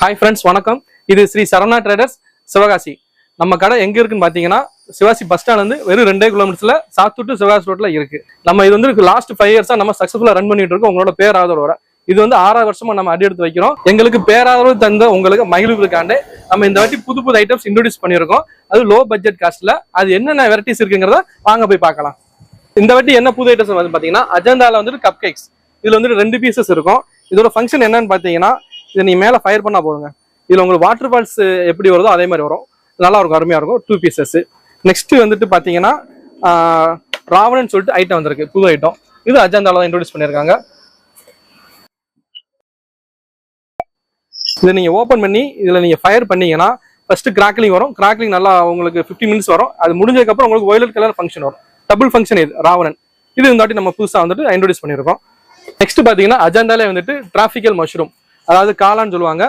Hi friends வணக்கம். இது Sri Saravana traders Sivakasi. நம்ம கடை எங்க இருக்குன்னு பாத்தீங்கன்னா சிவாசி பஸ் ஸ்டாண்ட் வந்து வெறும் ரெண்டே கிலோமீட்டர்ஸ்ல சாத்தூர் சிவகாசி ரோட்ல இருக்கு. நம்ம இது வந்து லாஸ்ட் ஃபைவ் இயர்ஸா நம்ம சக்சஸ்ஃபுல்லா ரன் பண்ணிட்டு இருக்கோம். உங்களோட பேராதரவு வர இது வந்து ஆறாவது வருஷமா நம்ம அடி எடுத்து வைக்கிறோம். எங்களுக்கு பேராதரவு தந்த உங்களுக்கு மகிழ்வுக்காண்டே நம்ம இந்த வாட்டி புது புது ஐட்டம்ஸ் இன்ட்ரோடியூஸ் பண்ணியிருக்கோம். அது லோ பட்ஜெட் காஸ்ட்ல அது என்னென்ன வெரைட்டிஸ் இருக்குங்கிறத வாங்க போய் பார்க்கலாம். இந்த வாட்டி என்ன புது ஐட்டம்ஸ் வந்து பாத்தீங்கன்னா அஜந்தால வந்துட்டு கப் கேக்ஸ் இதுல வந்துட்டு ரெண்டு பீசஸ் இருக்கும். இதோட ஃபங்க்ஷன் என்னன்னு பாத்தீங்கன்னா இதை நீங்கள் மேலே ஃபயர் பண்ணால் போதுங்க. இதில் உங்களுக்கு வாட்டர் ஃபால்ஸ் எப்படி வருதோ அதே மாதிரி வரும். நல்லா இருக்கும் அருமையாக இருக்கும். டூ பீசஸ் நெக்ஸ்ட்டு வந்துட்டு பார்த்தீங்கன்னா ராவணன் சொல்லிட்டு ஐட்டம் வந்திருக்கு. புது ஐட்டம் இது அஜந்தால தான் இன்ட்ரோடியூஸ் பண்ணியிருக்காங்க இதை நீங்கள் ஓப்பன் பண்ணி இதில் நீங்கள் ஃபயர் பண்ணீங்கன்னா ஃபர்ஸ்ட் கிராக்லிங் வரும். கிராக்லிங் நல்லா உங்களுக்கு 15 மினிட்ஸ் வரும். அது முடிஞ்சதுக்கப்புறம் உங்களுக்கு ஒயிலட் கலர் ஃபங்க்ஷன் வரும். டபுள் ஃபங்க்ஷன் இது ராவணன். இது இருந்தாட்டி நம்ம புதுசாக வந்துட்டு இன்ட்ரோடியூஸ் பண்ணியிருக்கோம் நெக்ஸ்ட் பார்த்தீங்கன்னா அஜந்தாலே வந்துட்டு டிராஃபிக்கல் மஷ்ரூம் அதாவது காளான் சொல்லுவாங்க.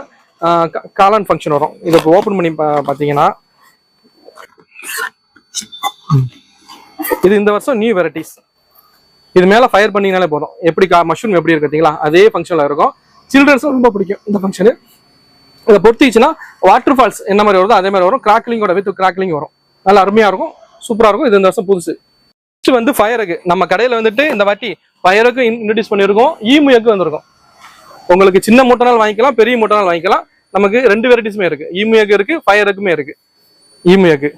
காளான் ஃபங்க்ஷன் வரும். இதை இப்போ ஓப்பன் பண்ணி பார்த்தீங்கன்னா இது இந்த வருஷம் நியூ வெரைட்டிஸ் இது மேலே ஃபயர் பண்ணிங்கனாலே போதும். எப்படி மஷ்ரூம் எப்படி இருக்கு பார்த்தீங்களா? அதே ஃபங்க்ஷனில் இருக்கும். சில்ட்ரன்ஸும் ரொம்ப பிடிக்கும் இந்த ஃபங்க்ஷனு இதை பொறுத்திச்சுன்னா வாட்டர் ஃபால்ஸ் என்ன மாதிரி வருதோ அதே மாதிரி வரும். கிராக்லிங்கோட வித் கிராக்லிங் வரும். நல்லா அருமையாக இருக்கும். சூப்பராக இருக்கும். இது இந்த வருஷம் புதுசு. நெக்ஸ்ட் வந்து ஃபயருக்கு நம்ம கடையில் வந்துட்டு இந்த வாட்டி ஃபயருக்கும் இன்ட்ரடியூஸ் பண்ணியிருக்கோம். ஈமுயக்கும் வந்திருக்கும். உங்களுக்கு சின்ன மூட்டைனால் வாங்கிக்கலாம் பெரிய மூட்டைனால் வாங்கிக்கலாம். நமக்கு ரெண்டு வெரைட்டிஸுமே இருக்கு. ஈமுயக்கு இருக்கு ஃபயருக்குமே இருக்கு. ஈமுயக்கு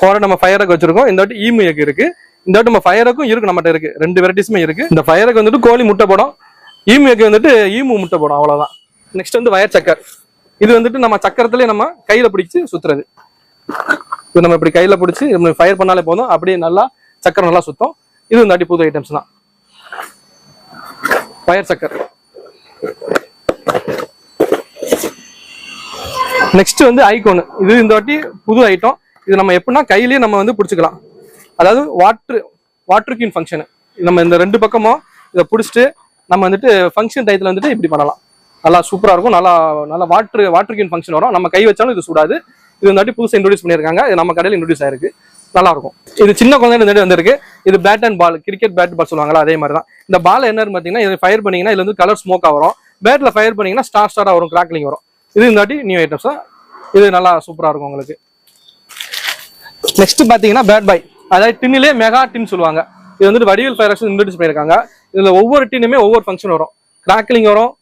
போற நம்ம ஃபயரக்கு வச்சிருக்கோம். இந்த வாட்டி ஈமுயக்கு இருக்கு. இந்த வாட்டி நம்ம ஃபயருக்கும் இருக்கு நம்மகிட்ட இருக்கு. ரெண்டு வெரைட்டிஸுமே இருக்கு. இந்த ஃபயருக்கு வந்துட்டு கோழி முட்டை போடும். ஈமுயக்கு வந்துட்டு ஈமு முட்டை போடும் அவ்வளவுதான். நெக்ஸ்ட் வந்து வயர் சக்கர். இது வந்துட்டு நம்ம சக்கரத்திலே நம்ம கையில பிடிச்சு சுத்துறது. இது நம்ம இப்படி கையில பிடிச்சி நம்ம ஃபயர் பண்ணாலே போதும். அப்படியே நல்லா சக்கரம் நல்லா சுத்தம். இது இந்த வாட்டி புது ஐட்டம்ஸ் தான். ஃபயர் சக்கர். நெக்ஸ்ட் வந்து ஐகோன் இது இந்த வாட்டி புது ஐட்டம் இது நம்ம எப்படின்னா கையிலேயே நம்ம வந்து பிடிச்சிக்கலாம். அதாவது வாட்ரு வாட்ரு கியூன் ஃபங்க்ஷனு நம்ம இந்த ரெண்டு பக்கமும் இதை பிடிச்சிட்டு நம்ம வந்துட்டு ஃபங்க்ஷன் டயத்தில் வந்துட்டு இப்படி பண்ணலாம். நல்லா சூப்பராக இருக்கும். நல்லா நல்லா வாட்ரு வாட்ரு கியூன் ஃபங்க்ஷன் வரும். நம்ம கை வச்சாலும் இது சூடாது. இது இந்த வாட்டி புதுசாக இன்ட்ரடியூஸ் பண்ணியிருக்காங்க. இது நம்ம கடையில் இன்ட்ரடியூஸ் ஆயிருக்கு. நல்லா இருக்கும் இது சின்ன குழந்தைங்க வந்திருக்கு. இது bat and ball cricket bat ball சொல்லுவாங்களா அதே மாதிரி தான் இந்த பால் என்னன்னு பார்த்தீங்கன்னா இது ஃபயர் பண்ணீங்கன்னா இதுல வந்து கலர் ஸ்மோக்காக வரும். பேட்ல ஃபயர் பண்ணீங்கன்னா ஸ்டார் ஸ்டாராக வரும் கிராக்லிங் வரும். இது இந்த வாட்டி நியூ ஐட்டம்ஸ் இது நல்லா சூப்பராக இருக்கும் உங்களுக்கு. நெக்ஸ்ட் பாத்தீங்கன்னா பேட் பாய் அதாவது டின்னிலே மெகா டின் சொல்லுவாங்க. இது வந்துட்டு வடிவேல் ஃபயர் ஆக்ஷன் இன்ட்ரடியூஸ் பண்ணியிருக்காங்க. இதுல ஒவ்வொரு டின்னுமே ஒவ்வொரு ஃபங்க்ஷன் வரும். கிராக்லிங் வரும்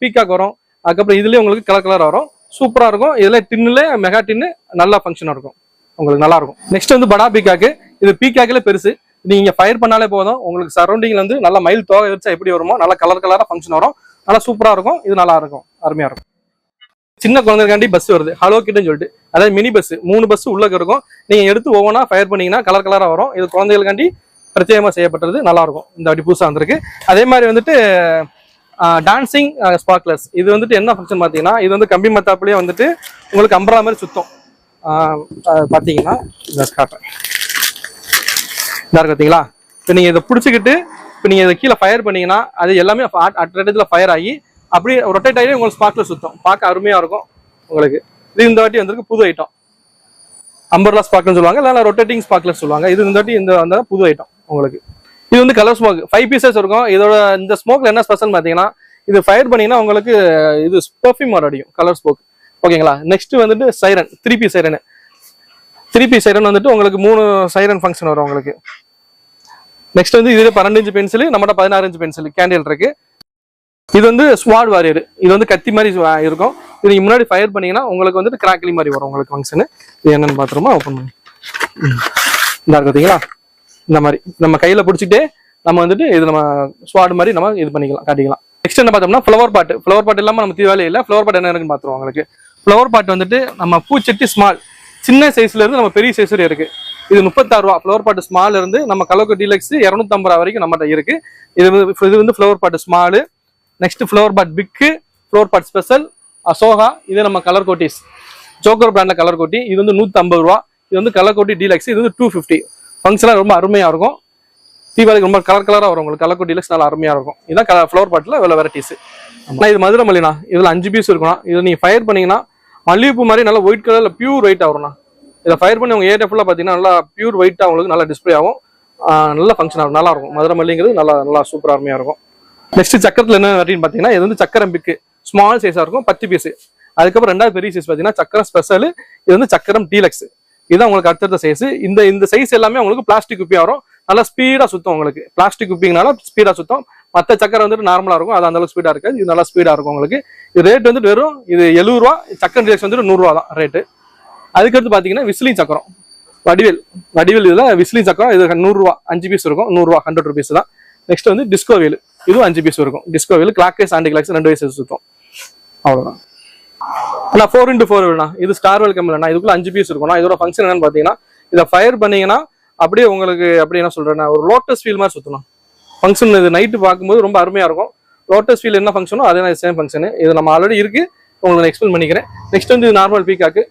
பீகாக் வரும். அதுக்கப்புறம் இதுலயே உங்களுக்கு கலர் கலர் வரும். சூப்பரா இருக்கும். இதுல டின்னுல மெகா டின்னு நல்லா ஃபங்க்ஷன் இருக்கும். உங்களுக்கு நல்லா இருக்கும் நெக்ஸ்ட் வந்து படா பீகாக்கு. இது பீகாக்ல பெருசு. நீங்க ஃபயர் பண்ணாலே போதும். உங்களுக்கு சரௌண்டிங்ல வந்து நல்ல மயில் தோகை வச்சா எப்படி வருமோ நல்லா கலர் கலரா ஃபங்க்ஷன் வரும். நல்லா சூப்பரா இருக்கும். இது நல்லா இருக்கும் அருமையா இருக்கும். சின்ன குழந்தைக்காண்டி பஸ் வருது. ஹலோ கிட்டன்னு சொல்லிட்டு. அதாவது மினி பஸ் மூணு பஸ் உள்ள இருக்கும். நீங்க எடுத்து ஒவ்வொன்றா ஃபயர் பண்ணீங்கன்னா கலர் கலரா வரும். இது குழந்தைகளுக்காண்டி பிரத்யேகமா செய்யப்பட்டது. நல்லா இருக்கும் இந்த அடி புதுசா வந்திருக்கு. அதே மாதிரி வந்துட்டு டான்சிங் ஸ்பார்க்லர்ஸ் இது வந்துட்டு என்ன ஃபங்க்ஷன் பார்த்தீங்கன்னா இது வந்து கம்பி மத்தாப்புலேயே வந்துட்டு உங்களுக்கு அம்பரா மாதிரி சுத்தம். பார்த்தீங்கன்னா இதை காட்டுறேன் இதாக பார்த்தீங்களா இப்போ நீங்கள் இதை பிடிச்சிக்கிட்டு இப்போ நீங்கள் இதை கீழே ஃபயர் பண்ணீங்கன்னா அது எல்லாமே அட் இடத்துல ஃபயர் ஆகி அப்படியே ரொட்டேட் ஆகி உங்களுக்கு ஸ்பாட்டில் சுத்தம். பார்க்க அருமையாக இருக்கும் உங்களுக்கு. இது இந்த வாட்டி வந்திருக்கு புது ஐட்டம் அம்பர்லா ஸ்பாக்லர் சொல்லுவாங்க இல்லைனா ரொட்டேட்டிங் ஸ்பாக்லர் சொல்லுவாங்க. இது இந்த வாட்டி இந்த வந்தால் புது ஐட்டம் உங்களுக்கு. இது வந்து கலர் ஸ்மோக் ஃபைவ் பீசஸ் இருக்கும். இதோட இந்த ஸ்மோக்கில் என்ன ஸ்பெஷல் பார்த்தீங்கன்னா இது ஃபயர் பண்ணீங்கன்னா உங்களுக்கு இது பெர்ஃப்யூம் வர கலர் ஸ்மோக் ஓகேங்களா? நெக்ஸ்ட் வந்துட்டு சைரன் த்ரீ பி திருப்பி த்ரீ பி சைரன் வந்துட்டு உங்களுக்கு மூணு சைரன் ஃபங்க்ஷன் வரும் உங்களுக்கு. நெக்ஸ்ட் வந்து இதுல பன்னெண்டு இன்ச்சு பென்சில் நம்மகிட்ட பதினாறு இன்ச்சு பென்சில் கேண்டில் இருக்கு. இது வந்து ஸ்வாட் வாரியர் இது வந்து கத்தி மாதிரி இருக்கும். இது முன்னாடி ஃபயர் பண்ணீங்கன்னா உங்களுக்கு வந்துட்டு கிராக்கிலி மாதிரி வரும் உங்களுக்கு ஃபங்க்ஷனு இது என்னன்னு பாத்துருமா? ஓப்பன் பண்ணி. இந்த பார்த்தீங்களா இந்த மாதிரி. நம்ம கையில பிடிச்சிட்டே நம்ம வந்துட்டு இது நம்ம ஸ்வாட் மாதிரி நம்ம இது பண்ணிக்கலாம் காட்டிக்கலாம். நெக்ஸ்ட் என்ன பார்த்தோம்னா ஃப்ளவர் பாட்டு ஃப்ளவர் பாட்டு இல்லாமல் நம்ம தீவாளி இல்லை. ஃப்ளவர் பாட்டு என்ன இருக்குன்னு பார்த்துருவோம் உங்களுக்கு. ஃப்ளவர் பாட் வந்துட்டு நம்ம பூச்செட்டி ஸ்மால் சின்ன சைஸ்லேருந்து நம்ம பெரிய சைஸ் வரை இருக்குது இது முப்பத்தாறு ரூபா. ஃப்ளவர் பாட் ஸ்மால் இருந்து நம்ம கலோக்கு டீலக்ஸ் இரநூத்தம்பது ரூபா வரைக்கும் நம்மகிட்ட இருக்கு. இது வந்து இது வந்து flower pot small next flower pot big flower pot special Ashoka இது நம்ம கலர் கோட்டிஸ் ஜோக்கர் பிராண்டில் கலர் கோட்டி இது வந்து நூற்றம்பது ரூபா. இது வந்து கலர் கோட்டி டீலக்ஸ் இது வந்து டூ ஃபிஃப்டி ஃபங்க்ஷனாக ரொம்ப அருமையாக இருக்கும். தீபாவளிக்கு ரொம்ப கலர் கலராக வரும் உங்களுக்கு. கலர் கோட்டி டீலக்ஸ் நல்லா அருமையாக இருக்கும். இதுதான் கலர் ஃப்ளவர் பாட்டில் வேலை வெரைட்டிஸ் ஆனால் இது மதுரை மல்லினா இதில் அஞ்சு பீஸ் இருக்கணும் இதை நீங்கள் ஃபயர் பண்ணீங்கன்னா மல்லிகைப்பூ மாதிரி நல்லா ஒயிட் கலர்ல பியூர் ஒயிட் ஆகும்ண்ணா இதை ஃபயர் பண்ணி உங்க ஏரியா ஃபுல்லாக பார்த்தீங்கன்னா நல்லா பியூர் ஒயிட்டாக உங்களுக்கு நல்லா டிஸ்ப்ளே ஆகும். நல்லா ஃபங்க்ஷன் ஆகும் நல்லா இருக்கும். மதுரை மல்லிங்கிறது நல்லா நல்லா சூப்பராக அருமையாக இருக்கும். நெக்ஸ்ட் சக்கரத்தில் என்ன வெரைட்டின்னு பார்த்தீங்கன்னா இது வந்து சக்கரம் பிக்கு ஸ்மால் சைஸாக இருக்கும் பத்து பீஸ் அதுக்கப்புறம் ரெண்டாவது பெரிய சைஸ் பார்த்தீங்கன்னா சக்கரம் ஸ்பெஷல் இது வந்து சக்கரம் டீலக்ஸ் இதுதான் உங்களுக்கு அடுத்தடுத்த சைஸ் இந்த இந்த சைஸ் எல்லாமே உங்களுக்கு பிளாஸ்டிக் குப்பி வரும். நல்லா ஸ்பீடாக சுத்தம் உங்களுக்கு. பிளாஸ்டிக் குப்பிங்கனால ஸ்பீடாக சுத்தம். மற்ற சக்கரை வந்துட்டு நார்மலாக இருக்கும். அது அந்தளவுக்கு ஸ்பீடாக இருக்காது. இது நல்லா ஸ்பீடாக இருக்கும் உங்களுக்கு. இது ரேட் வந்துட்டு வெறும் இது எழுபது ரூபா. சக்கரம் டீலக்ஸ் வந்துட்டு நூறுரூவா தான் ரேட்டு அதுக்கடுத்து பார்த்தீங்கன்னா விசிலிங் சக்கரம். வடிவேல். வடிவேல் இதில் விசிலிங் சக்கரம் இது நூறுரூவா அஞ்சு பீஸ் இருக்கும். நூறுரூவா ஹண்ட்ரட் ருபீஸ் தான். நெக்ஸ்ட் வந்து டிஸ்கோவேல் இதுவும் அஞ்சு பீஸ் இருக்கும். Disco wheel clock anti clocks ரெண்டு வயசு சுத்தம். அவ்வளோதான் அண்ணா ஃபோர் இன்ட்டு ஃபோர் வேணா இது ஸ்டார் வெல் இல்லைண்ணா இதுக்குள்ள அஞ்சு பீஸ் இருக்கும்ண்ணா இதோட ஃபங்க்ஷன் என்னன்னு பார்த்தீங்கன்னா இதை ஃபயர் பண்ணீங்கன்னா அப்படியே உங்களுக்கு அப்படி என்ன சொல்கிறேன்னா ஒரு லோட்டஸ் ஃபீல் மாதிரி சுற்றணும் ஃபங்க்ஷன் இது நைட்டு பார்க்கும்போது ரொம்ப அருமையா இருக்கும். லோட்டஸ் ஃபீல் என்ன ஃபங்க்ஷனோ அதே சேம் ஃபங்க்ஷனு இது நம்ம ஆல்ரெடி இருக்கு. உங்களுக்கு நான் எக்ஸ்பிளைன் பண்ணிக்கிறேன். நெக்ஸ்ட் வந்து இது நார்மல் பீக்காக்கு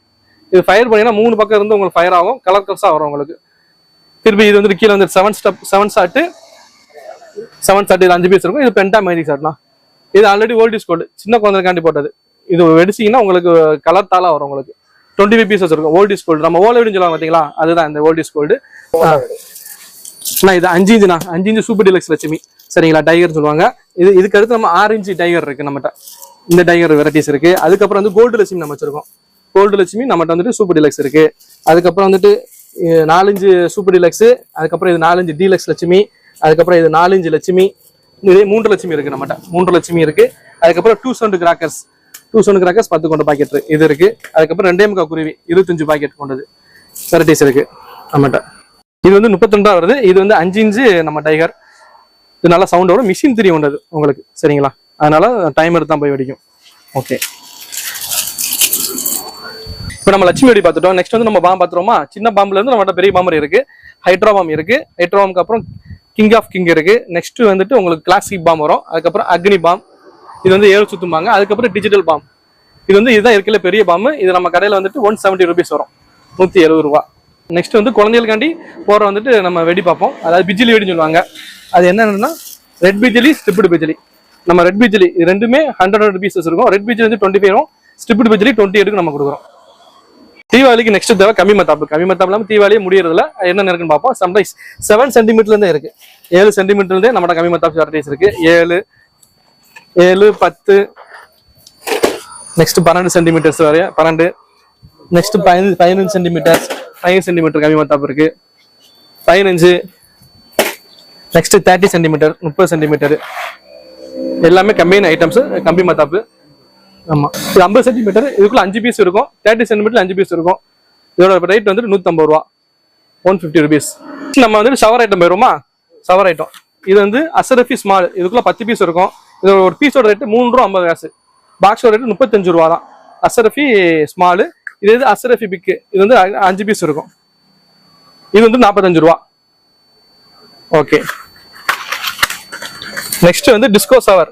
இது ஃபயர் பண்ணீங்கன்னா மூணு பக்கம் இருந்து உங்களுக்கு ஃபயர் ஆகும். கலர் கலர்ஸாக வரும் உங்களுக்கு. திருப்பி இது வந்து கீழே வந்து seven step seven shot seven shot இது அஞ்சு பீஸ் இருக்கும். இது பென்டா மேஜிக் ஷாட்னா இது ஆல்ரெடி ஓல்டேஜ் கோல்டு சின்ன குழந்தைக்காண்டி போட்டது. இது வெடிச்சிங்கன்னா உங்களுக்கு கலர் தாளாக வரும் உங்களுக்கு. டுவெண்ட்டி ஃபைவ் பீசஸ் இருக்கும் ஓல்டேஜ் கோல்டு நம்ம ஓலை சொல்லுவாங்க பார்த்தீங்களா அதுதான் இந்த ஓல்டேஜ் கோல்டு இது அஞ்சு இன்ச்சுண்ணா அஞ்சு இன்ச்சு சூப்பர் டிலக்ஸ் லட்சுமி. சரிங்களா? டைகர் சொல்லுவாங்க. இது இதுக்கு அடுத்து நம்ம ஆறு இன்ச்சு டைகர் இருக்கு நம்மகிட்ட. இந்த டைகர் வெரைட்டிஸ் இருக்கு. அதுக்கப்புறம் வந்து கோல்டு லட்சுமி நம்ம வச்சிருக்கோம். கோல்டு லட்சுமி நம்மகிட்ட வந்துட்டு சூப்பர் டிலக்ஸ் இருக்கு. அதுக்கப்புறம் வந்துட்டு நாலஞ்சு சூப்பர் டிலக்ஸு அதுக்கப்புறம் இது நாலஞ்சு டீலக்ஸ் லட்சுமி அதுக்கப்புறம் இது நாலஞ்சு லட்சுமி. இதே மூன்று லட்சுமி இருக்கு நம்மகிட்ட. மூன்று லட்சுமி இருக்கு. அதுக்கப்புறம் two sound crackers two sound crackers பத்து கொண்ட பாக்கெட் இது இருக்கு. அதுக்கப்புறம் ரெண்டே முக்கா குருவி இருபத்தஞ்சு பாக்கெட் கொண்டது. வெரைட்டிஸ் இருக்கு நம்மகிட்ட. இது வந்து முப்பத்தி ரெண்டா வருது இது வந்து அஞ்சு இன்ச்சு நம்ம டைகர் இது நல்லா சவுண்டோட மிஷின் திரி உண்டது உங்களுக்கு. சரிங்களா? அதனால டைம் எடுத்து தான் போய் வெடிக்கும். ஓகே இப்போ நம்ம லட்சுமி வெடி பார்த்துட்டோம். நெக்ஸ்ட் வந்து நம்ம பாம்பு பார்த்துருவோமா? சின்ன பாம்புல இருந்து நம்மகிட்ட பெரிய பாம்பர் இருக்கு. ஹைட்ரா பாம் இருக்கு. ஹைட்ரோ பாம்புக்கு அப்புறம் கிங் ஆஃப் கிங் இருக்கு. நெக்ஸ்ட் வந்துட்டு உங்களுக்கு கிளாசிக் பாம் வரும். அதுக்கப்புறம் அக்னி பாம் இது வந்து ஏழு சுத்தும்பாங்க. அதுக்கப்புறம் டிஜிட்டல் பாம் இது வந்து இதுதான் இருக்கல பெரிய பாம்பு இது நம்ம கடையில் வந்துட்டு ஒன் செவன்ட்டி ருபீஸ் வரும். நூற்றி எழுபது ரூபா. நெக்ஸ்ட் வந்து குழந்தைகளுக்காண்டி போகிற வந்துட்டு நம்ம வெடி பார்ப்போம். அதாவது பிஜிலி வெடின்னு சொல்லுவாங்க. அது என்னன்னா ரெட் பிஜிலி ஸ்டிப்டு பிஜிலி. நம்ம ரெட் பிஜிலி இது ரெண்டுமே ஹண்ட்ரட் ருபீஸஸ் இருக்கும். ரெட் பிஜிலி வந்து டுவெண்ட்டி ஃபைவ் ஸ்டிப்டு பிஜிலி டுவெண்ட்டி எயிட்டுக்கு நம்ம கொடுக்குறோம். தீபாவளிக்கு நெக்ஸ்ட் தேவை கம்மி மத்தாப்பு. கம்மி மத்தாப்பு இல்லாமல் தீபாவளியே முடியறதுல என்ன இருக்குன்னு பார்ப்போம். சம்டைம்ஸ் செவன் சென்டிமீட்டர்லேருந்தே இருக்கு. ஏழு சென்டிமீட்டர்லேருந்து இருந்தே கம்மி மத்தாப்பு வெரைட்டிஸ் இருக்கு. ஏழு ஏழு பத்து நெக்ஸ்ட் பன்னெண்டு சென்டிமீட்டர்ஸ் வரைய பன்னெண்டு நெக்ஸ்ட் பதினஞ்சு பதினஞ்சு சென்டிமீட்டர்ஸ் பதினஞ்சு சென்டிமீட்டர் கம்மி மத்தாப்பு இருக்கு. பதினஞ்சு நெக்ஸ்ட் தேர்ட்டி சென்டிமீட்டர் முப்பது சென்டிமீட்டர் எல்லாமே கம்மியான ஐட்டம்ஸ் கம்பி மத்தாப்பு ஆமா. இது ஐம்பது சென்டிமீட்டர் இதுக்குள்ள அஞ்சு பீஸ் இருக்கும். தேர்ட்டி சென்டிமீட்டர் அஞ்சு பீஸ் இருக்கும். இதோட ரேட் வந்துட்டு நூற்றம்பது ரூபா. ஒன் ஃபிஃப்டி ருபீஸ் நம்ம வந்துட்டு ஷவர் ஐட்டம் போயிருவோமா? ஷவர் ஐட்டம் இது வந்து அசரஃபி ஸ்மால் இதுக்குள்ள பத்து பீஸ் இருக்கும். இது ஒரு பீஸோட ரேட்டு மூணு ரூபா ஐம்பது காசு. பாக்ஸோட ரேட்டு முப்பத்தஞ்சு ரூபா தான். அசரஃபி ஸ்மாலு இது வந்து அசரஃபி பிக்கு இது வந்து அஞ்சு பீஸ் இருக்கும். இது வந்து நாற்பத்தஞ்சு ரூபா. ஓகே நெக்ஸ்ட் வந்து disco shower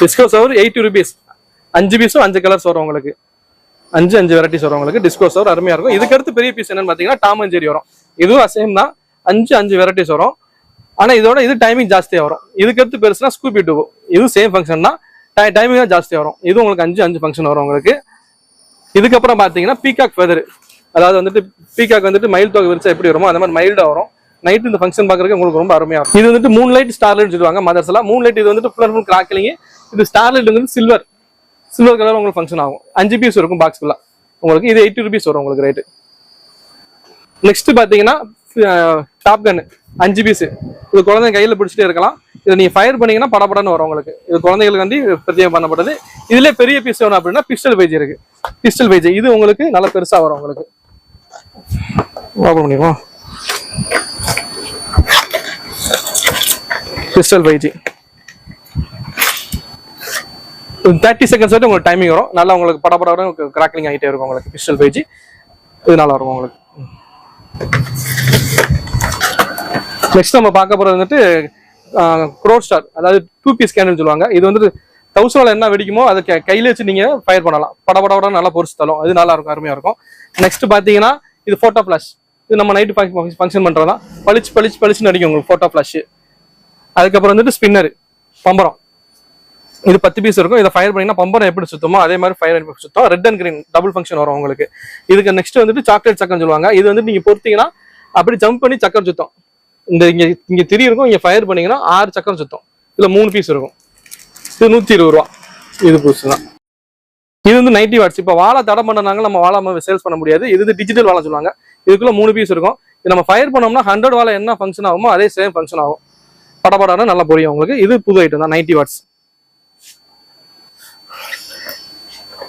disco shower eighty rupees அஞ்சு பீஸும் அஞ்சு கலர்ஸ் வரும் உங்களுக்கு. அஞ்சு அஞ்சு வெரைட்டிஸ் வரும் உங்களுக்கு. டிஸ்கோ சவர் அருமையா இருக்கும். இதுக்கடுத்து பெரிய பீஸ் என்னன்னு பாத்தீங்கன்னா டாமஞ்சேரி ஜெரி வரும். இதுவும் சேம் தான். அஞ்சு அஞ்சு வெரைட்டிஸ் வரும். ஆனா இதோட இது டைமிங் ஜாஸ்தியா வரும். இதுக்கடுத்து பெருசுனா ஸ்கூபி டூ இது சேம் ஃபங்க்ஷன் தான். டைமிங் தான் ஜாஸ்தி வரும். இது உங்களுக்கு அஞ்சு அஞ்சு ஃபங்க்ஷன் வரும் உங்களுக்கு. இதுக்கப்புறம் பார்த்தீங்கன்னா பீகாக் ஃபெதர் அதாவது வந்துட்டு பீகாக் வந்துட்டு மயில் தொகை விரிச்சா எப்படி வருமோ அந்த மாதிரி மைல்டாக வரும். நைட் இந்த ஃபங்க்ஷன் பார்க்குறதுக்கு உங்களுக்கு ரொம்ப அருமையாக இருக்கும். இது வந்துட்டு மூன் லைட் ஸ்டார் லைட் சொல்லுவாங்க மதர்ஸ் எல்லாம். மூன் லைட் இது வந்துட்டு ஃபுல் அண்ட் ஃபுல் கிராக்கிலிங்க இது ஸ்டார் லைட் வந்து சில்வர் சில்வர் கலர் உங்களுக்கு ஃபங்க்ஷன் ஆகும். அஞ்சு பீஸ் இருக்கும் பாக்ஸ் ஃபுல்லாக உங்களுக்கு இது எயிட்டி ருபீஸ் வரும் உங்களுக்கு ரேட்டு நெக்ஸ்ட் பார்த்தீங்கன்னா டாப் அஞ்சு பீஸ் இது குழந்தைங்க கையில பிடிச்சிட்டே இருக்கலாம். இதை நீங்க ஃபயர் பண்ணீங்கன்னா படபடன்னு வரும் உங்களுக்கு. இது குழந்தைகளுக்கு வந்து பிரத்யேகம் பண்ணப்படுது இதுல பெரிய பீஸ் வேணும் அப்படின்னா பிஸ்டல் பேஜ் இருக்கு. பிஸ்டல் பேஜ் இது உங்களுக்கு நல்லா பெருசா வரும் உங்களுக்கு. Open pistol page thirty seconds வரைக்கும் உங்களுக்கு டைமிங் வரும். நல்லா உங்களுக்கு படபட கிராக்லிங் ஆகிட்டே இருக்கும் உங்களுக்கு. பிஸ்டல் பேஜ் இது நல்லா இருக்கும் உங்களுக்கு. நெக்ஸ்ட் நம்ம பார்க்க போறது வந்துட்டு க்ரோட் ஸ்டார் அதாவது டூ பீஸ் கேண்டில் சொல்லுவாங்க. இது வந்துட்டு தௌசண்ட்ல என்ன வெடிக்குமோ அதை கையில வச்சு நீங்க ஃபயர் பண்ணலாம். படபடபட நல்லா பொறிச்சு தரும் அது நல்லா இருக்கும் அருமையா இருக்கும். நெக்ஸ்ட் பாத்தீங்கன்னா இது போட்டோ பிளாஷ் இது நம்ம நைட்டு ஃபங்க்ஷன் பண்றதா பளிச்சு பளிச்சு பளிச்சுன்னு அடிக்கும் உங்களுக்கு போட்டோ பிளாஷ் அதுக்கப்புறம் வந்துட்டு ஸ்பின்னர் பம்பரம். இது பத்து பீஸ் இருக்கும். இதை ஃபயர் பண்ணீங்கன்னா பம்பரம் எப்படி சுத்தமோ அதே மாதிரி ஃபயர் பண்ணி சுத்தம். Red and green double function வரும் உங்களுக்கு. இதுக்கு நெக்ஸ்ட் வந்துட்டு சாக்லேட் சக்கரம் சொல்லுவாங்க. இது வந்து நீங்க பொறுத்தீங்கன்னா அப்படி ஜம்ப் பண்ணி சக்கரம் சுத்தம். இந்த இங்க இங்க திரி இருக்கும் இங்க ஃபயர் பண்ணீங்கன்னா ஆறு சக்கரம் சுத்தம். இதுல மூணு பீஸ் இருக்கும். இது நூற்றி இருபது ரூபா. இது புதுசு தான். இது வந்து நைன்டி வாட்ஸ் இப்போ வாழை தடை பண்ணனாங்க நம்ம வாழை சேல்ஸ் பண்ண முடியாது. இது வந்து டிஜிட்டல் வாழை சொல்லுவாங்க. இதுக்குள்ள மூணு பீஸ் இருக்கும். இது நம்ம ஃபயர் பண்ணோம்னா ஹண்ட்ரட் வாழை என்ன ஃபங்க்ஷன் ஆகுமோ அதே சேம் ஃபங்க்ஷன் ஆகும். படபடான நல்லா புரியும் உங்களுக்கு. இது புது ஐட்டம் தான் நைன்டி வாட்ஸ்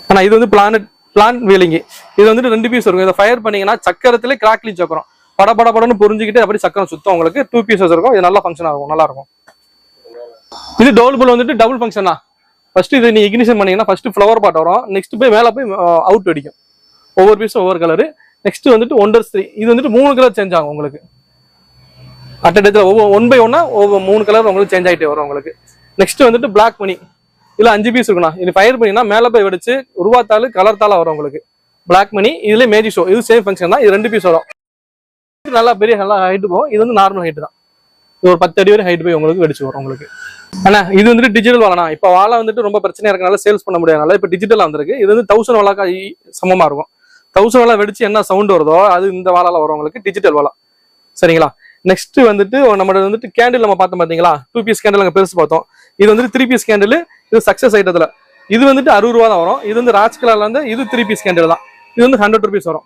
ஆனால் இது வந்து பிளானட் பிளான் வீலிங் இது வந்துட்டு ரெண்டு பீஸ் இருக்கும். இதை ஃபயர் பண்ணீங்கன்னா சக்கரத்திலே கிராக்லி சக்கரம். பட பட படன்னு புரிஞ்சுக்கிட்டு அப்படி சக்கரம் சுத்தம் உங்களுக்கு டூ பீசஸ் இருக்கும். இது நல்லா ஃபங்க்ஷன் ஆகும். நல்லா இருக்கும் இது டபுள் வந்துட்டு டபுள் ஃபங்க்ஷனா ஃபர்ஸ்ட் இது நீ இக்னிஷன் பண்ணீங்கன்னா ஃபர்ஸ்ட் ஃப்ளவர் பாட் வரும். நெக்ஸ்ட் போய் மேலே போய் அவுட் அடிக்கும். ஒவ்வொரு பீஸும் ஒவ்வொரு கலரு நெக்ஸ்ட் வந்துட்டு ஒண்டர்ஸ் த்ரீ இது வந்துட்டு மூணு கலர் சேஞ்ச் ஆகும் உங்களுக்கு. அட் இடத்துல ஒவ்வொரு ஒன் பை ஒன்னா ஒவ்வொரு மூணு கலர் உங்களுக்கு சேஞ்ச் ஆகிட்டே வரும் உங்களுக்கு. நெக்ஸ்ட் வந்துட்டு பிளாக் மணி இதுல அஞ்சு பீஸ் இருக்குண்ணா. இது ஃபயர் பண்ணினா மேலே போய் வெடிச்சு உருவாத்தாள் கலர் தாளா வரும் உங்களுக்கு. பிளாக் மணி இதுல மேஜிக் ஷோ இது சேம் ஃபங்க்ஷன் தான். இது ரெண்டு பீஸ் வரும். நல்லா பெரிய நல்லா ஹைட் போகும். இது வந்து நார்மல் ஹைட் தான். இது ஒரு பத்து அடி வரை ஹைட் போய் உங்களுக்கு வெடிச்சு வரும் உங்களுக்கு. அண்ணா இது வந்துட்டு டிஜிட்டல் வாழனா இப்போ வாழை வந்துட்டு ரொம்ப பிரச்சனையாக இருக்கனால சேல்ஸ் பண்ண முடியாதனால இப்போ டிஜிட்டலாக வந்திருக்கு. இது வந்து தௌசண்ட் வாழாக்கா சமமா இருக்கும். தௌசண்ட் வாழை வெடிச்சு என்ன சவுண்ட் வருதோ அது இந்த வாழால வரும் உங்களுக்கு டிஜிட்டல் வாழா. சரிங்களா? நெக்ஸ்ட் வந்துட்டு நம்மளோட வந்துட்டு கேண்டில் நம்ம பார்த்தோம் பார்த்தீங்களா? டூ பீஸ் கேண்டில் அங்கே பெருசு பார்த்தோம். இது வந்துட்டு த்ரீ பீஸ் கேண்டில் இது சக்சஸ் ஐட்டத்தில் இது வந்துட்டு அறுபது ரூபா தான் வரும். இது வந்து ராஜ் கலர்ல இருந்து இது த்ரீ பீஸ் கேண்டில் தான். இது வந்து ஹண்ட்ரட் ருபீஸ் வரும்.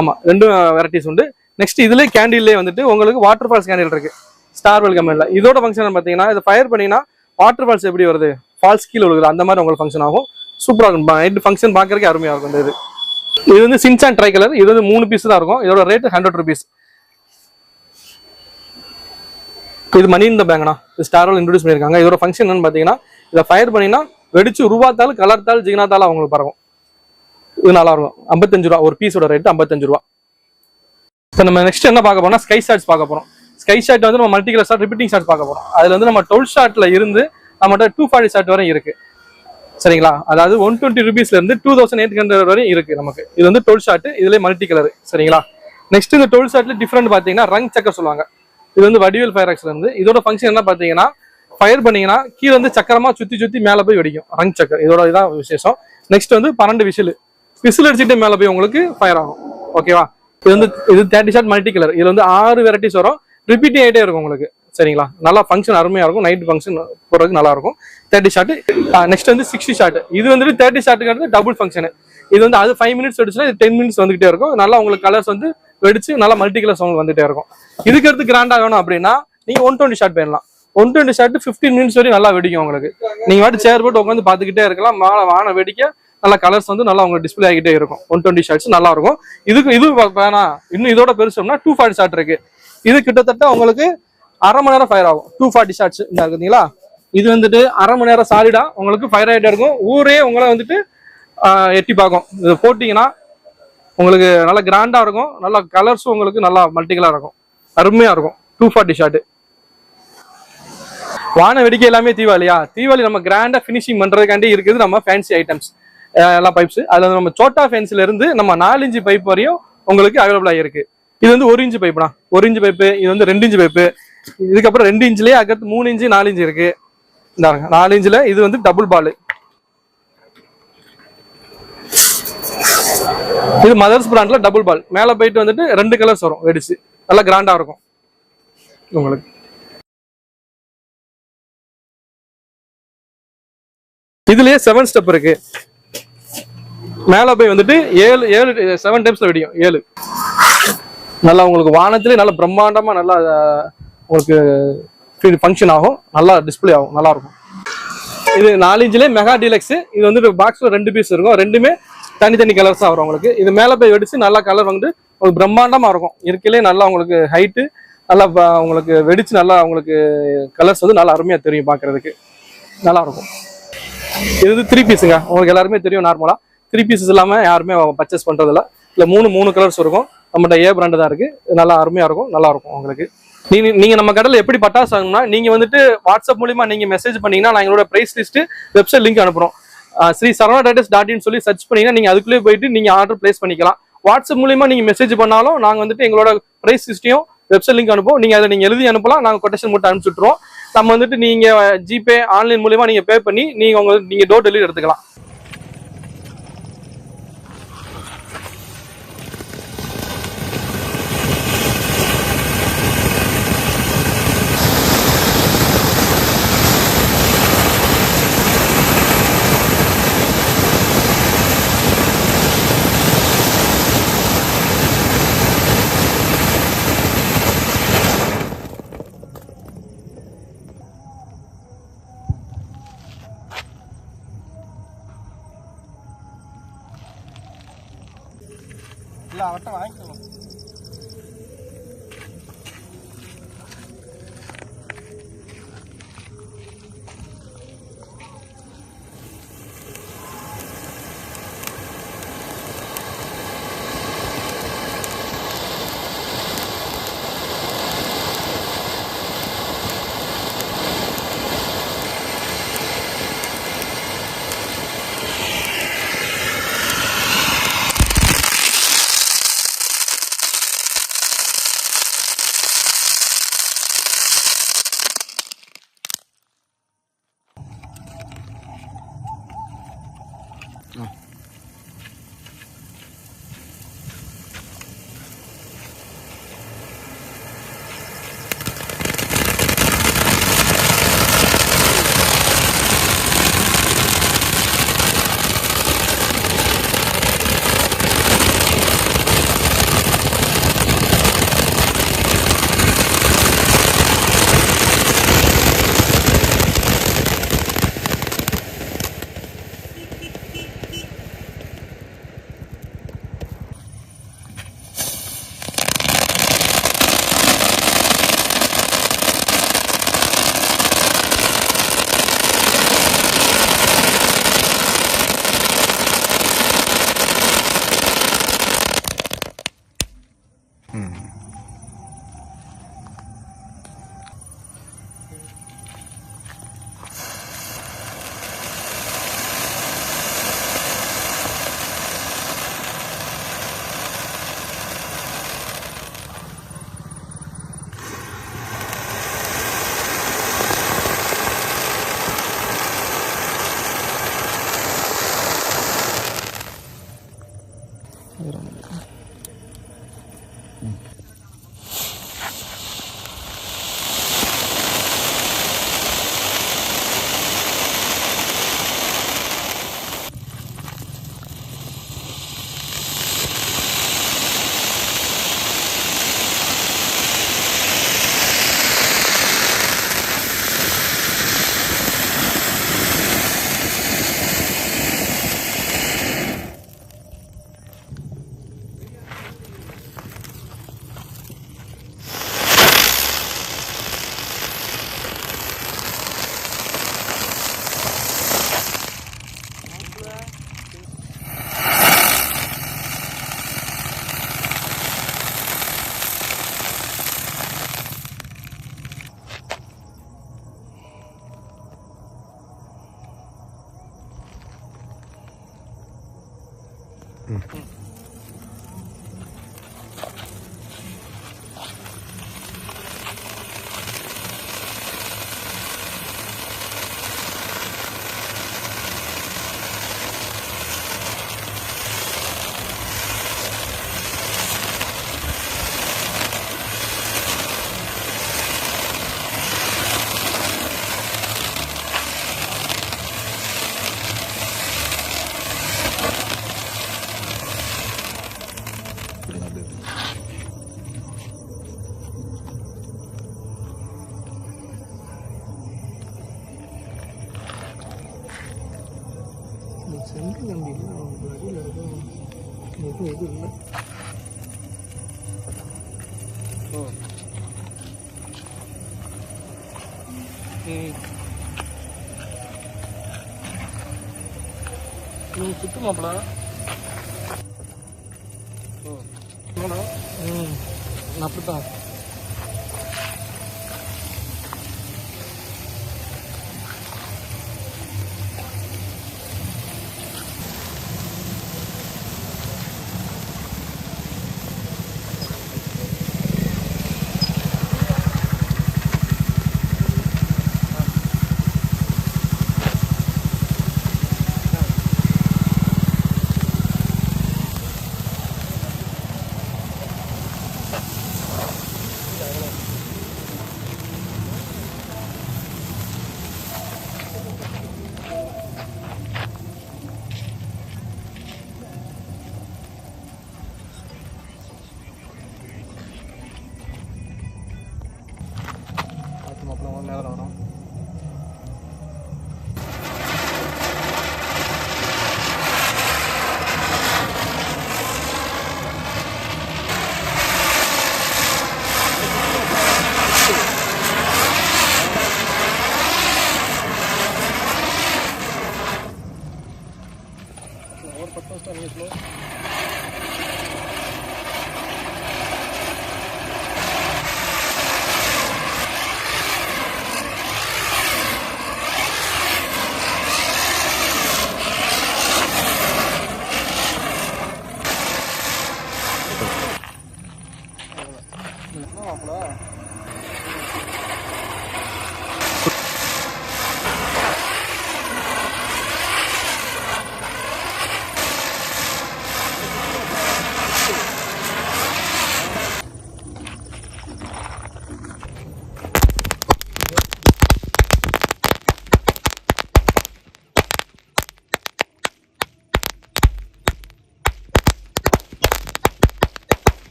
ஆமா ரெண்டும் வெரைட்டிஸ் உண்டு. நெக்ஸ்ட் இதுல கேண்டில்லே வந்துட்டு உங்களுக்கு வாட்டர் ஃபால்ஸ் கேண்டில் இருக்கு ஸ்டார் வெல் கம்பெனில இதோட ஃபங்க்ஷன் பாத்தீங்கன்னா இதை ஃபயர் பண்ணீங்கன்னா வாட்டர் ஃபால்ஸ் எப்படி வருது? ஃபால்ஸ் கீழே விழுகுது. அந்த மாதிரி உங்களுக்கு ஃபங்க்ஷன் ஆகும். சூப்பராக இருக்கும். நைட் ஃபங்க்ஷன் பாக்குறதுக்கு அருமையா இருக்கும் இந்த இது. இது வந்து சின்சான் ட்ரை கலர் இது வந்து மூணு பீஸ் தான் இருக்கும். இதோட ரேட் ஹண்ட்ரட் ருபீஸ் இது மணி இந்த பேங்க்னா இது ஸ்டாரோல் இன்ட்ரடியூஸ் பண்ணியிருக்காங்க. இதோட ஃபங்க்ஷன் என்னன்னு பார்த்தீங்கன்னா இதை ஃபயர் பண்ணினா வெடிச்சு ரூபாத்தால் கலர்த்தால் ஜிகினாத்தால் அவங்களுக்கு பரவும். இது நல்லா இருக்கும். ஐம்பத்தஞ்சு ரூபா. ஒரு பீஸோட ரேட் ஐம்பத்தஞ்சு ரூபா. இப்போ நம்ம நெக்ஸ்ட் என்ன பார்க்க போறோம்னா ஸ்கை ஷாட்ஸ் பார்க்க போறோம். ஸ்கை ஷாட் வந்து நம்ம மல்டிகலர் ஷாட் ரிப்பீட்டிங் ஷாட் பார்க்க போறோம். அதுல வந்து நம்ம டுவெல் ஷாட்ல இருந்து நம்மகிட்ட டூ ஃபார்ட்டி ஷாட் வரை இருக்கு. சரிங்களா? அதாவது ஒன் டுவெண்ட்டி ருபீஸ்ல இருந்து டூ தௌசண்ட் எயிட் ஹண்ட்ரட் வரையும் இருக்கு நமக்கு. இது வந்து டுவெல் ஷாட் இதுல மல்டி கலர் சரிங்களா? நெக்ஸ்ட் இந்த டுவெல் ஷாட்ல டிஃப்ரெண்ட் பாத்தீங்கன்னா ரங் சக்கர் சொல்லுவாங்க. இது வந்து வடிவேல் ஃபயர் ஆக்ஸ்ல இருந்து. இதோட ஃபங்க்ஷன் என்ன பாத்தீங்கன்னா ஃபயர் பண்ணீங்கன்னா கீழே வந்து சக்கரமா சுத்தி சுத்தி மேல போய் வெடிக்கும். ரங் சக்கர் இதோட இதான் விசேஷம். நெக்ஸ்ட் வந்து பன்னெண்டு விசில். விசில் அடிச்சுட்டு மேல போய் உங்களுக்கு ஃபயர் ஆகும். ஓகேவா இது வந்து இது தேர்ட்டி ஷாட் மல்டி கலர் இதுல வந்து ஆறு வெரைட்டிஸ் வரும். ரிப்பீட்டிங் ஆகிட்டே இருக்கும் உங்களுக்கு. சரிங்களா? நல்லா ஃபங்க்ஷன் அருமையாக இருக்கும். நைட் ஃபங்க்ஷன் போகிறதுக்கு நல்லா இருக்கும். தேர்ட்டி ஷாட்டு நெக்ஸ்ட் வந்து சிக்ஸ்டி ஷாட் இது வந்துட்டு தேர்ட்டி ஷாட்டுக்கு டபுள் ஃபங்க்ஷன் இது வந்து அது ஃபைவ் மினிட்ஸ் வெடிச்சுன்னா இது டென் மினிட்ஸ் வந்துகிட்டே இருக்கும். நல்லா உங்களுக்கு கலர்ஸ் வந்து வெடிச்சு நல்லா மல்டி கலர் சவுண்ட் வந்துட்டே இருக்கும். இதுக்கு அடுத்து கிராண்டாக வேணும் அப்படின்னா நீங்கள் ஒன் டுவெண்ட்டி ஷாட் பண்ணலாம் one twenty shot fifteen minutes வரையும் நல்லா வெடிக்கும் உங்களுக்கு. நீங்கள் வாட்டி சேர் போட்டு உட்காந்து பார்த்துக்கிட்டே இருக்கலாம். மாலை வான வெடிக்க நல்லா கலர்ஸ் வந்து நல்லா உங்களுக்கு டிஸ்பிளே ஆகிட்டே இருக்கும். ஒன் டுவெண்ட்டி ஷாட்ஸ் நல்லா இருக்கும். இதுக்கு இது வேணாம் இன்னும் இதோட பெருசுனா டூ ஃபார்ட்டி ஷார்ட் இருக்கு. இது கிட்டத்தட்ட உங்களுக்கு அரை மணி நேரம் ஃபயர் ஆகும். டூ ஃபார்ட்டி ஷார்ட்ஸ் இந்த இருக்குங்களா இது வந்துட்டு அரை மணி நேரம் சாலிடா உங்களுக்கு ஃபயர் ஆகிட்டே இருக்கும். ஊரே உங்களை வந்துட்டு எட்டி பார்க்கும். இது போட்டிங்கன்னா உங்களுக்கு நல்லா கிராண்டா இருக்கும். நல்லா கலர்ஸும் உங்களுக்கு நல்லா மல்டி இருக்கும். அருமையா இருக்கும். டூ ஃபார்ட்டி ஷாட் வான வெடிக்கை எல்லாமே தீபாவளியா? தீபாவளி நம்ம கிராண்டா ஃபினிஷிங் பண்றதுக்காண்டி இருக்குது நம்ம ஃபேன்சி ஐட்டம்ஸ் எல்லாம் பைப்ஸ் அதில் வந்து நம்ம சோட்டா ஃபேன்ஸ்ல இருந்து நம்ம நாலு இன்ச்சு பைப் வரையும் உங்களுக்கு அவைலபிளாக இருக்கு. இது வந்து ஒரு இன்ச்சு பைப்னா ஒரு இன்ச்சு பைப்பு இது வந்து ரெண்டு இன்ச்சு பைப்பு இதுக்கப்புறம் ரெண்டு இன்ச்லயே அதுக்கடுத்து மூணு இன்ச்சு நாலு இன்ச்சு இருக்கு. இந்தாங்க நாலு இன்ச்சுல இது வந்து டபுள் பால் இது மதர்ஸ் பிராண்ட்ல டபுள் பால் மேலே போயிட்டு வந்துட்டு ரெண்டு கலர்ஸ் வரும் வெடிச்சு நல்லா கிராண்டா இருக்கும். உங்களுக்கு. இதுலயே செவன் ஸ்டெப் இருக்கு. மேலே போய் வந்துட்டு ஏழு ஏழு செவன் டைம்ஸில் வெடிக்கும் ஏழு. நல்லா உங்களுக்கு வானத்துலேயே நல்லா பிரம்மாண்டமாக நல்லா உங்களுக்கு ஃபங்க்ஷன் ஆகும். நல்லா டிஸ்ப்ளே ஆகும். நல்லா இருக்கும். இது நாலு மெகா டீலக்ஸு இது வந்துட்டு பாக்ஸில் ரெண்டு பீஸ் இருக்கும். ரெண்டுமே தனித்தனி கலர்ஸாக வரும் உங்களுக்கு. இது மேலே போய் வெடிச்சு நல்லா கலர் வந்து உங்களுக்கு பிரம்மாண்டமாக இருக்கும். இருக்கையிலே நல்லா உங்களுக்கு ஹைட்டு நல்லா உங்களுக்கு வெடிச்சு நல்லா உங்களுக்கு கலர்ஸ் வந்து நல்லா அருமையாக தெரியும் பார்க்குறதுக்கு நல்லா இருக்கும். இது வந்து த்ரீ பீஸுங்க உங்களுக்கு எல்லாருமே தெரியும் நார்மலாக த்ரீ பீசஸ் இல்லாமல் யாருமே பர்ச்சேஸ் பண்ணுறதில்ல இல்லை மூணு மூணு கலர்ஸ் இருக்கும். நம்மகிட்ட ஏ பிராண்டு தான் இருக்குது நல்லா அருமையாக இருக்கும். நல்லா இருக்கும் உங்களுக்கு. நீங்க நீங்க நம்ம கடையில் எப்படி பட்டாசு வாங்கணும்னா நீங்க வந்துட்டு வாட்ஸ்அப் மூலியமா நீங்க மெசேஜ் பண்ணீங்கன்னா நான் எங்களோட பிரைஸ் லிஸ்ட் வெப்சைட் லிங்க் அனுப்புறோம். ஸ்ரீ சரவணா டேட்டஸ் டாட் இன் சொல்லி சர்ச் பண்ணீங்கன்னா நீங்க அதுக்குள்ளே போயிட்டு நீங்க ஆர்டர் பிளேஸ் பண்ணிக்கலாம். வாட்ஸ்அப் மூலியமா நீங்க மெசேஜ் பண்ணாலும் நாங்க வந்துட்டு எங்களோட பிரைஸ் லிஸ்ட்டையும் வெப்சைட் லிங்க் அனுப்புவோம். நீங்க அதை நீங்க எழுதி அனுப்பலாம். நாங்க கொட்டேஷன் மட்டும் அனுப்பிச்சுட்டுருவோம் நம்ம வந்துட்டு நீங்க ஜிபே ஆன்லைன் மூலியமா நீங்க பே பண்ணி நீங்க உங்களுக்கு நீங்க டோர் டெலிவரி எடுத்துக்கலாம். மாப்பிள. ம் அப்படித்தான்.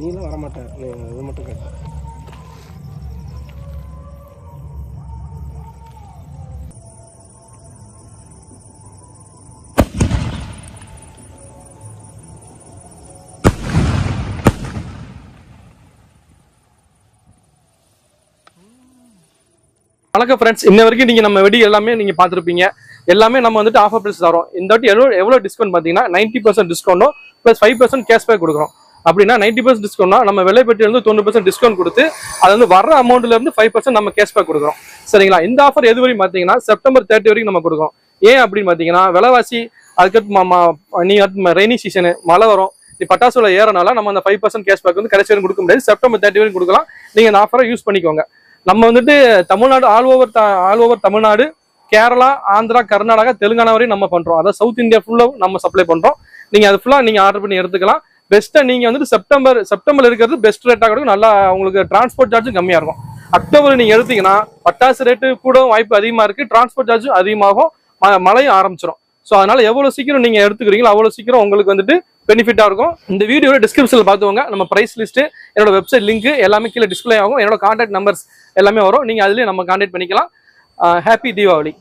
நீலாம் வரமாட்டேன். நீ இது மட்டும் கேட்டேன் வணக்கம் ஃப்ரெண்ட்ஸ் இன்ன வரைக்கும் நீங்க நம்ம வெடி எல்லாமே நீங்க பார்த்துருப்பீங்க. எல்லாமே நம்ம வந்துட்டு ஆஃபர் ப்ரைஸ் தரோம். இந்த வாட்டி எவ்வளோ எவ்வளோ டிஸ்கவுண்ட் பார்த்தீங்கன்னா நைன்ட்டி பர்சன்ட் டிஸ்கவுண்ட்டும் ப்ளஸ் ஃபைவ் பர்சன்ட் கேஷ்பேக் கொடுக்குறோம். அப்படின்னா நைன்டி பர்சன்ட் டிஸ்கவுண்ட்னா நம்ம விலை தொண்ணூறு பர்சன்ட் டிஸ்கவுண்ட் கொடுத்து அது வந்து வர அமௌண்ட்ல இருந்து ஃபைவ் பர்சன்ட் நம்ம கேஷ்பேக் கொடுக்குறோம். சரிங்களா? இந்த ஆஃபர் எது வரையும் பார்த்தீங்கன்னா செப்டம்பர் தேர்ட்டி வரைக்கும் நம்ம கொடுக்குறோம். ஏன் அப்படின்னு பார்த்தீங்கன்னா விலைவாசி அதுக்கடுத்து நீ ரெய்னி சீசனு மழை வரும். இப்படி பட்டாசு விலை ஏறனால நம்ம அந்த ஃபைவ் பர்சன்ட் கேஷ்பேக் வந்து கடைசி வரைக்கும் கொடுக்க முடியாது. செப்டம்பர் தேர்ட்டி வரைக்கும் கொடுக்கலாம். நீங்கள் இந்த ஆஃபரை யூஸ் பண்ணிக்கோங்க. நம்ம வந்துட்டு Tamil Nadu all over all over Tamil Nadu Kerala Andhra Karnataka Telangana வரையும் நம்ம பண்றோம். அதாவது சவுத் இந்தியா ஃபுல்லாக நம்ம சப்ளை பண்றோம். நீங்க அது ஃபுல்லா நீங்க ஆர்டர் பண்ணி எடுத்துக்கலாம். பெஸ்ட்டாக நீங்கள் வந்துட்டு செப்டம்பர் செப்டம்பர் இருக்கிறது பெஸ்ட் ரேட்டாக கிடைக்கும் நல்லா உங்களுக்கு டிரான்ஸ்போர்ட் சார்ஜும் கம்மியாக இருக்கும். அக்டோபர் நீங்கள் எடுத்தீங்கன்னா பட்டாசு ரேட்டு கூட வாய்ப்பு அதிகமாக இருக்குது டிரான்ஸ்போர்ட் சார்ஜும் அதிகமாகும். ம- மழையும் ஆரம்பிச்சிடும் ஸோ அதனால் எவ்வளோ சீக்கிரம் நீங்கள் எடுத்துக்கிறீங்களோ அவ்வளோ சீக்கிரம் உங்களுக்கு வந்துட்டு பெனிஃபிட்டாக இருக்கும். இந்த வீடியோட டிஸ்கிரிப்ஷனில் பார்த்துக்கோங்க. நம்ம ப்ரைஸ் லிஸ்ட்டு என்னோட வெப்சைட் லிங்க் எல்லாமே கீழே டிஸ்ப்ளே ஆகும். என்னோட கான்டாக்ட் நம்பர்ஸ் எல்லாமே வரும். நீங்கள் அதிலே நம்ம கான்டாக்ட் பண்ணிக்கலாம். ஹாப்பி தீபாவளி.